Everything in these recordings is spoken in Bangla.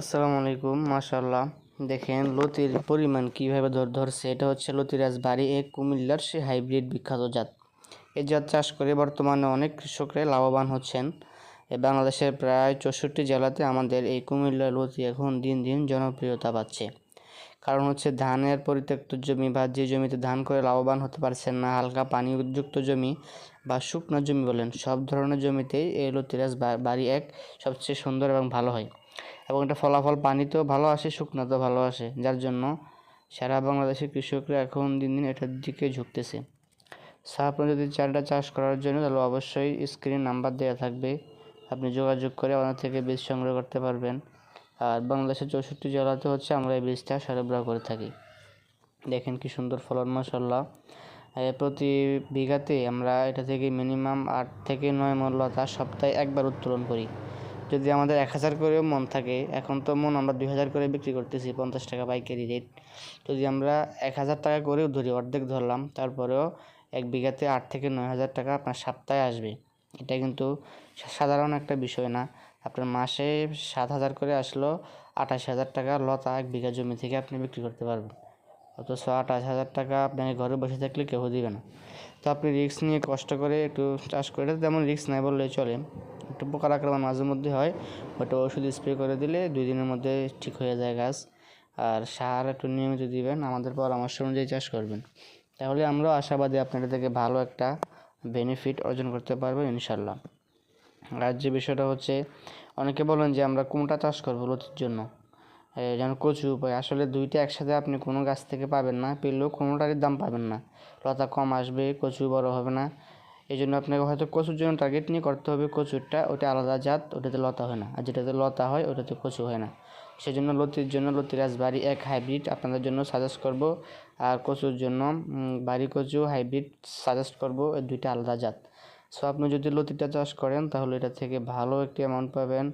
আসসালামু আলাইকুম মাশাল্লাহ দেখেন লতির পরিমাণ কীভাবে ধর, ধরছে। এটা হচ্ছে লতিরাজ বাড়ি এক কুমিল্লার সে হাইব্রিড বিখ্যাত জাত। এই জাত চাষ করে বর্তমানে অনেক কৃষকরাই লাভবান হচ্ছেন। এ বাংলাদেশের প্রায় চৌষট্টি জেলাতে আমাদের এই কুমিল্লার লতি এখন দিন দিন জনপ্রিয়তা পাচ্ছে। কারণ হচ্ছে ধানের পরিত্যক্ত জমি বা যে জমিতে ধান করে লাভবান হতে পারছেন না, হালকা পানিযুক্ত জমি বা শুকনো জমি বলেন, সব ধরনের জমিতেই এই লতিরাজ বাড়ি এক সবচেয়ে সুন্দর এবং ভালো হয়। এবং এটা ফলাফল পানিতেও ভালো আসে শুকনাতেও ভালো আসে। যার জন্য সারা বাংলাদেশের কৃষকরা এখন দিন দিন এটার দিকে ঝুঁকতেছে। সো আপনি যদি চালটা চাষ করার জন্য, তাহলে অবশ্যই স্ক্রিন নাম্বার দেওয়া থাকবে। আপনি যোগাযোগ করে আমাদের থেকে বীজ সংগ্রহ করতে পারবেন। আর বাংলাদেশের চৌষট্টি জেলাতে হচ্ছে, আমরা এই বীজটা সরবরাহ করে থাকি। দেখেন কি সুন্দর ফলন মশাল্লা প্রতি বিঘাতে আমরা এটা থেকে মিনিমাম আট থেকে নয় মন লতা সপ্তাহে একবার উত্তোলন করি। যদি আমাদের এক হাজার করেও মন থাকে, এখন তো মন আমরা দুই হাজার করে বিক্রি করতেছি, পঞ্চাশ টাকা পাইকারি রেট যদি আমরা এক হাজার টাকা করেও ধরি, অর্ধেক ধরলাম, তারপরেও এক বিঘাতে আট থেকে নয় হাজার টাকা আপনার সপ্তাহে আসবে। এটা কিন্তু সাধারণ একটা বিষয় না। আপনার মাসে সাত হাজার করে আসলো, আঠাশ হাজার টাকা লতা এক বিঘা জমি থেকে আপনি বিক্রি করতে পারবেন। অথচ আঠাশ হাজার টাকা আপনাকে ঘরে বসে থাকলে কেউ দিবে না। তো আপনি রিস্ক নিয়ে কষ্ট করে একটু চাষ করে, তেমন রিস্ক নাই বললেই চলে। একটু পোকার আক্রমণ মাঝে মধ্যে হয় ওটা ওষুধ স্প্রে করে দিলে দুই দিনের মধ্যে ঠিক হয়ে যায় গাছ। আর সার একটু নিয়মিত দিবেন, আমাদের পরামর্শ অনুযায়ী চাষ করবেন। তাহলে আমরাও আশাবাদী আপনাদের থেকে ভালো একটা বেনিফিট অর্জন করতে পারব ইনশাল্লাহ আর যে বিষয়টা হচ্ছে, অনেকে বলেন যে আমরা কোনটা চাষ করব লতির জন্য। যেন কচু উপায় আসলে দুইটা একসাথে আপনি কোনো গাছ থেকে পাবেন না, পেলেও কোনোটারই দাম পাবেন না। লতা কম আসবে, কচু বড় হবে না। এই জন্য আপনাকে হয়তো কচুর জন্য টার্গেট নিয়ে করতে হবে, কচুরটা ওটা আলাদা জাত, ওটাতে লতা হয় না। আর যেটাতে লতা হয়, ওটাতে কচু হয় না। সেই জন্য লতির জন্য লতিরাজ বাড়ি এক হাইব্রিড আপনাদের জন্য সাজেস্ট করব। আর কচুর জন্য বাড়ি কচু হাইব্রিড সাজেস্ট করব এই দুইটা আলাদা জাত। সো আপনি যদি লতিটা চাষ করেন, তাহলে এটা থেকে ভালো একটি অ্যামাউন্ট পাবেন।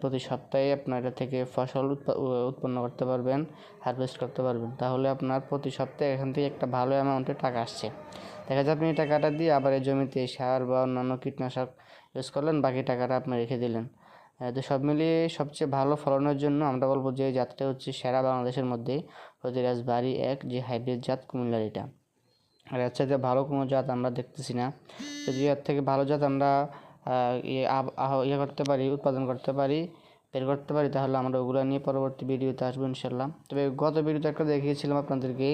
প্রতি সপ্তাহে আপনার এটা থেকে ফসল উৎপন্ন করতে পারবেন হারভেস্ট করতে পারবেন। তাহলে আপনার প্রতি সপ্তাহে এখান থেকে একটা ভালো অ্যামাউন্টের টাকা আসছে। দেখা যায় আপনি এই টাকাটা দিয়ে আবার এই জমিতে সার বা অন্যান্য কীটনাশক ইউজ করলেন, বাকি টাকাটা আপনি রেখে দিলেন। তো সব মিলিয়ে সবচেয়ে ভালো ফলনের জন্য আমরা বলব যে জাতটা হচ্ছে সেরা বাংলাদেশের মধ্যে প্রতিরাজ বাড়ি এক, যে হাইব্রিড জাত কুমিল্লার এটা। আর এর চাইতে ভালো কোনো জাত আমরা দেখতেছি না। যদি এর থেকে ভালো জাত আমরা ইয়ে ইয়ে করতে পারি, উৎপাদন করতে পারি, বের করতে পারি, তাহলে আমরা ওগুলো নিয়ে পরবর্তী ভিডিওতে আসব ইনশাল্লাহ তবে গত ভিডিওতে একটা দেখিয়েছিলাম আপনাদেরকে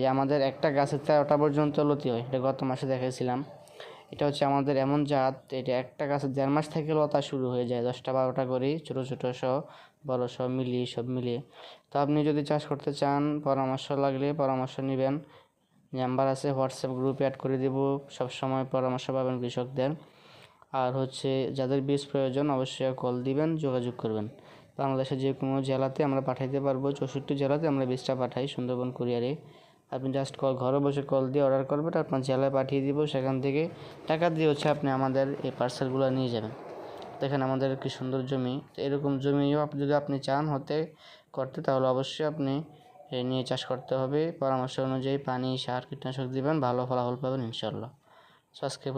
যে আমাদের একটা গাছের তেরোটা পর্যন্ত লতি হয়, এটা গত মাসে দেখিয়েছিলাম এটা হচ্ছে আমাদের এমন জাত, এটা একটা গাছের দেড় মাস থেকে লতা শুরু হয়ে যায়, দশটা বারোটা করেই, ছোটো ছোটো সহ, বড় সব মিলিয়ে সব মিলিয়ে। তো আপনি যদি চাষ করতে চান, পরামর্শ লাগলে পরামর্শ নেবেন। নাম্বার আছে, হোয়াটসঅ্যাপ গ্রুপে অ্যাড করে দেবো, সবসময় পরামর্শ পাবেন কৃষকদের। আর হচ্ছে যাদের বীজ প্রয়োজন অবশ্যই কল দিবেন, যোগাযোগ করবেন। বাংলাদেশের যে কোনো জেলাতে আমরা পাঠাইতে পারব, চৌষট্টি জেলাতে আমরা বীজটা পাঠাই সুন্দরবন কুরিয়ারে আপনি জাস্ট কল ঘরে বসে কল দিয়ে অর্ডার করবেন, আপনার জেলায় পাঠিয়ে দিব, সেখান থেকে টাকা দিয়ে হচ্ছে আপনি আমাদের এই পার্সেলগুলো নিয়ে যাবেন। দেখেন আমাদের কি সুন্দর জমি। এরকম জমিও আপনি যদি আপনি চান হতে করতে, তাহলে অবশ্যই আপনি নিয়ে চাষ করতে হবে। পরামর্শ অনুযায়ী পানি, সার, কীটনাশক দিবেন, ভালো ফলাফল পাবেন ইনশাল্লাহ আজকে